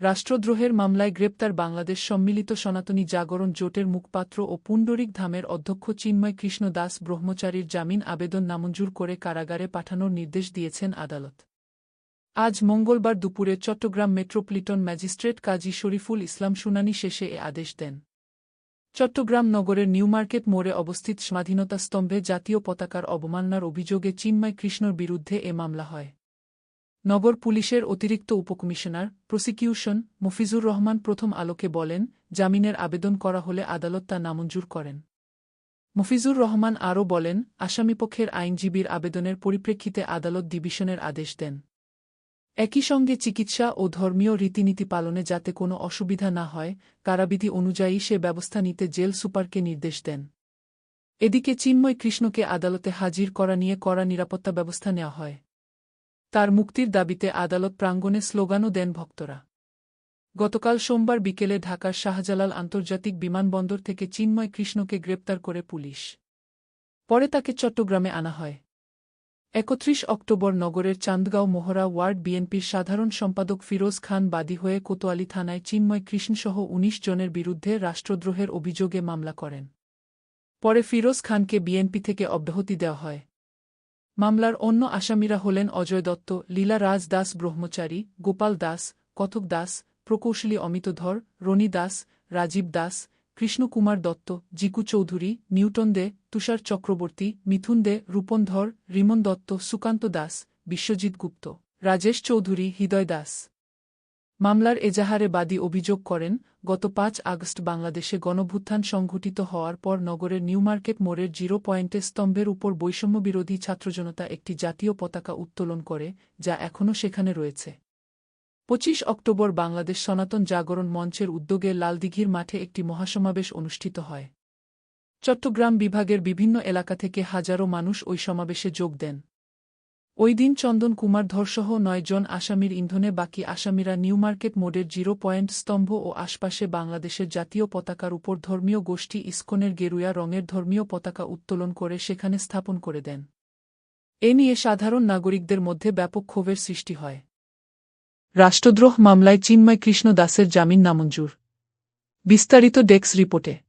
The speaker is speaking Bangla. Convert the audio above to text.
রাষ্ট্রদ্রোহের মামলায় গ্রেপ্তার বাংলাদেশ সম্মিলিত সনাতনী জাগরণ জোটের মুখপাত্র ও পুণ্ডরিক ধামের অধ্যক্ষ চিন্ময় কৃষ্ণ দাস ব্রহ্মচারীর জামিন আবেদন নামঞ্জুর করে কারাগারে পাঠানোর নির্দেশ দিয়েছেন আদালত। আজ মঙ্গলবার দুপুরে চট্টগ্রাম মেট্রোপলিটন ম্যাজিস্ট্রেট কাজী শরীফুল ইসলাম শুনানি শেষে এ আদেশ দেন। চট্টগ্রাম নগরের নিউমার্কেট মোড়ে অবস্থিত স্বাধীনতা স্তম্ভে জাতীয় পতাকার অবমাননার অভিযোগে চিন্ময় কৃষ্ণর বিরুদ্ধে এ মামলা হয়। নগর পুলিশের অতিরিক্ত উপকমিশনার প্রসিকিউশন মফিজুর রহমান প্রথম আলোকে বলেন, জামিনের আবেদন করা হলে আদালত তা নামঞ্জুর করেন। মফিজুর রহমান আরও বলেন আসামিপক্ষের আইনজীবীর আবেদনের পরিপ্রেক্ষিতে আদালত ডিভিশনের আদেশ দেন। একই সঙ্গে চিকিৎসা ও ধর্মীয় রীতিনীতি পালনে যাতে কোনো অসুবিধা না হয়, কারাবিধি অনুযায়ী সে ব্যবস্থা নিতে জেল সুপারকে নির্দেশ দেন। এদিকে চিন্ময় কৃষ্ণকে আদালতে হাজির করা নিয়ে কড়া নিরাপত্তা ব্যবস্থা নেওয়া হয়। তার মুক্তির দাবিতে আদালত প্রাঙ্গণে স্লোগানও দেন ভক্তরা। গতকাল সোমবার বিকেলে ঢাকার শাহজালাল আন্তর্জাতিক বিমানবন্দর থেকে চিন্ময় কৃষ্ণকে গ্রেপ্তার করে পুলিশ। পরে তাকে চট্টগ্রামে আনা হয়। একত্রিশ অক্টোবর নগরের চান্দগাঁও মোহরা ওয়ার্ড বিএনপির সাধারণ সম্পাদক ফিরোজ খান বাদী হয়ে কোতোয়ালি থানায় চিন্ময় কৃষ্ণসহ ১৯ জনের বিরুদ্ধে রাষ্ট্রদ্রোহের অভিযোগে মামলা করেন। পরে ফিরোজ খানকে বিএনপি থেকে অব্যাহতি দেওয়া হয়। মামলার অন্য আসামিরা হলেন অজয় দত্ত, লীলা রাজ দাস ব্রহ্মচারী, গোপাল দাস কথক দাস, প্রকৌশলী অমিত ধর, রনি দাস, রাজীব দাস, কৃষ্ণকুমার দত্ত, জিকু চৌধুরী, নিউটন দে, তুষার চক্রবর্তী, মিথুন দে, রূপন ধর, রিমন দত্ত, সুকান্ত দাস, বিশ্বজিৎ গুপ্ত, রাজেশ চৌধুরী, হৃদয় দাস। মামলার এজাহারে বাদী অভিযোগ করেন, গত পাঁচ আগস্ট বাংলাদেশে গণভুত্থান সংঘটিত হওয়ার পর নগরের নিউমার্কেট মোড়ের জিরো পয়েন্টে স্তম্ভের উপর বৈষম্যবিরোধী ছাত্রজনতা একটি জাতীয় পতাকা উত্তোলন করে, যা এখনও সেখানে রয়েছে। পঁচিশ অক্টোবর বাংলাদেশ সনাতন জাগরণ মঞ্চের উদ্যোগে লালদিঘির মাঠে একটি মহাসমাবেশ অনুষ্ঠিত হয়। চট্টগ্রাম বিভাগের বিভিন্ন এলাকা থেকে হাজারো মানুষ ওই সমাবেশে যোগ দেন। ওই দিন চন্দন কুমার ধরসহ নয় জন আসামির ইন্ধনে বাকি আসামিরা নিউমার্কেট মোডের জিরো পয়েন্ট স্তম্ভ ও আশপাশে বাংলাদেশের জাতীয় পতাকার উপর ধর্মীয় গোষ্ঠী ইস্কনের গেরুয়া রঙের ধর্মীয় পতাকা উত্তোলন করে সেখানে স্থাপন করে দেন। এ নিয়ে সাধারণ নাগরিকদের মধ্যে ব্যাপক ক্ষোভের সৃষ্টি হয়। রাষ্ট্রদ্রোহ মামলায় চিন্ময় কৃষ্ণ দাসের জামিন নামঞ্জুর। বিস্তারিত ডেক্স রিপোর্টে।